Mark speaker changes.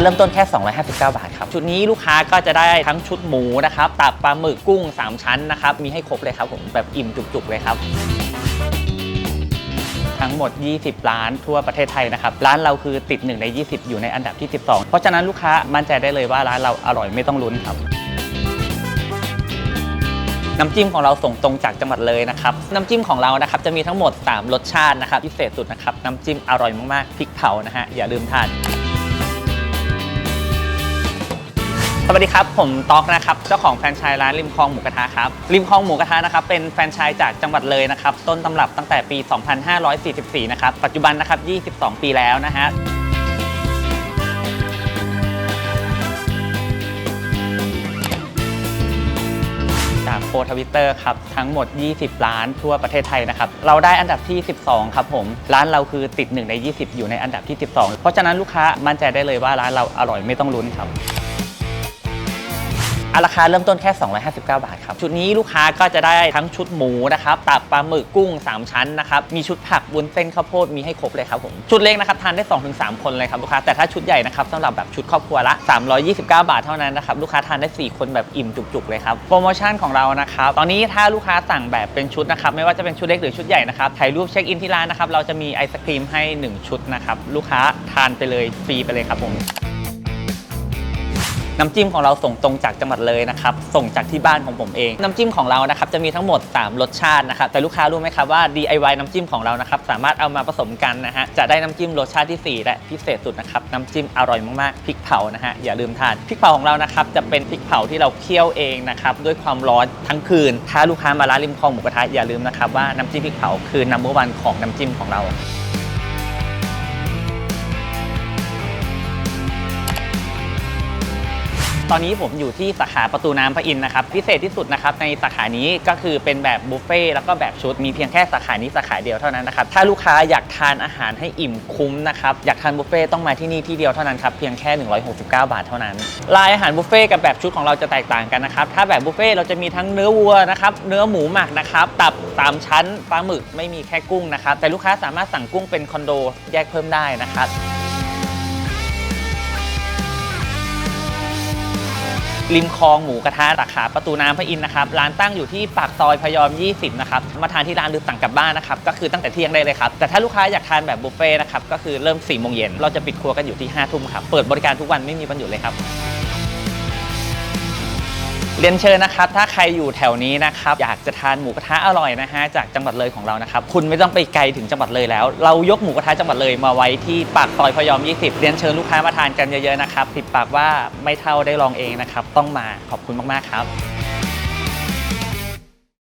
Speaker 1: เริ่มต้นแค่ 259 บาทครับ ชุดนี้ลูกค้าก็จะได้ทั้งชุดหมูนะครับ ตับปลาหมึกกุ้ง 3 ชั้นนะครับ มีให้ครบเลยครับผม แบบอิ่มจุกๆเลยครับ ทั้งหมด 20 ร้านทั่วประเทศไทยนะครับ ร้านเราคือติด 1 ใน 20 อยู่ในอันดับที่ 12 เพราะฉะนั้นลูกค้ามั่นใจได้เลยว่าร้านเราอร่อยไม่ต้องลุ้นครับน้ำจิ้มของเราส่งตรงจากจังหวัดเลยนะครับ น้ำจิ้มของเรานะครับจะมีทั้งหมด 3 รสชาตินะครับพิเศษสุดนะครับ น้ำจิ้มอร่อยมากๆพริกเผานะฮะอย่าลืมทาน สวัสดีครับ ผมต๊อกนะครับ เจ้าของแฟรนไชส์ร้านริมคลองหมูกระทะครับ ริมคลองหมูกระทะนะครับ เป็นแฟรนไชส์จากจังหวัดเลยนะครับ ต้นตำรับตั้งแต่ปี 2544 นะครับ ปัจจุบันนะครับ 22 ปีแล้วนะฮะจากโพทวิตเตอร์ครับ ทั้งหมด 20 ล้านทั่วประเทศไทยนะครับ เราได้อันดับที่ 12 ครับผม ร้านเราคือติด 1 ใน 20 อยู่ในอันดับที่ 12 เพราะฉะนั้นลูกค้ามั่นใจได้เลยว่าร้านเราอร่อยไม่ต้องลุ้นครับ อะราคาเริ่มต้นแค่ 259 บาทครับ ชุดนี้ลูกค้าก็จะได้ทั้งชุดหมูนะครับตับปลาหมึกกุ้ง 3 ชั้นนะครับ มีชุดผักบุนเส้นข้าวโพดมีให้ครบเลยครับผม ชุดเล็กนะครับทานได้ 2-3 คนเลยครับลูกค้า แต่ถ้าชุดใหญ่นะครับสำหรับแบบชุดครอบครัวละ 329 บาทเท่านั้นนะครับ ลูกค้าทานได้ 4 คนแบบอิ่มจุกๆเลยครับ โปรโมชั่นของเรานะครับ ตอนนี้ถ้าลูกค้าสั่งแบบเป็นชุดนะครับ ไม่ว่าจะเป็นชุดเล็กหรือชุดใหญ่นะครับ ถ่ายรูปเช็คอินที่ร้านนะครับ เราจะมีไอศครีมให้ 1 ชุดนะครับ ลูกค้าทานไปเลยฟรีไปเลยครับผม น้ำจิ้มของเราส่งตรงจากจังหวัดเลยนะครับ ส่งจากที่บ้านของผมเอง น้ำจิ้มของเรานะครับจะมีทั้งหมด 3 รสชาตินะครับ แต่ลูกค้ารู้ไหมครับว่า DIY น้ำจิ้มของเรานะครับ สามารถเอามาผสมกันนะฮะ จะได้น้ำจิ้มรสชาติที่ 4 และพิเศษสุดนะครับ น้ำจิ้มอร่อยมากๆ พริกเผานะฮะ อย่าลืมทาน พริกเผาของเรานะครับจะเป็นพริกเผาที่เราเคี่ยวเองนะครับด้วยความร้อนทั้งคืน ถ้าลูกค้ามาร้านริมคลองหมูกระทะอย่าลืมนะครับว่าน้ำจิ้มพริกเผาคือ number one ของน้ำจิ้มของเรา ตอนนี้ผมอยู่ที่สาขาประตูน้ำพระอินทร์นะครับ พิเศษที่สุดนะครับในสาขานี้ก็คือเป็นแบบบุฟเฟ่ต์แล้วก็แบบชุดมีเพียงแค่สาขานี้สาขาเดียวเท่านั้นนะครับถ้าลูกค้าอยากทานอาหารให้อิ่มคุ้มนะครับอยากทานบุฟเฟ่ต์ต้องมาที่นี่ที่เดียวเท่านั้นครับเพียงแค่ 169 บาทเท่านั้นลายอาหารบุฟเฟ่ต์กับแบบชุดของเราจะแตกต่างกันนะครับถ้าแบบบุฟเฟ่ต์เราจะมีทั้งเนื้อวัวนะครับเนื้อหมูหมักนะครับตับสามชั้นปลาหมึกไม่มีแค่กุ้งนะครับแต่ลูกค้าสามารถสั่งกุ้งเป็นคอนโดแยกเพิ่มได้นะครับ ริมคลองหมูกระทะสาขาประตูน้ำพระอินทร์นะครับ ร้านตั้งอยู่ที่ปากซอยพยอม 20 นะครับ มาทานที่ร้านหรือสั่งกลับบ้านนะครับ ก็คือตั้งแต่เที่ยงได้เลยครับ แต่ถ้าลูกค้าอยากทานแบบบุฟเฟ่ต์นะครับ ก็คือเริ่ม4โมงเย็น เราจะปิดครัวกันอยู่ที่5ทุ่มครับ เปิดบริการทุกวันไม่มีวันหยุดเลยครับ เรียนเชิญนะครับ ถ้าใครอยู่แถวนี้นะครับ อยากจะทานหมูกระทะอร่อยนะฮะจากจังหวัดเลยของเรานะครับ คุณไม่ต้องไปไกลถึงจังหวัดเลยแล้ว เรายกหมูกระทะจังหวัดเลยมาไว้ที่ปากซอยพยอม 20 เรียนเชิญลูกค้ามาทานกันเยอะๆนะครับติดปากว่าไม่เท่าได้ลองเองนะครับ ต้องมาขอบคุณมากๆครับ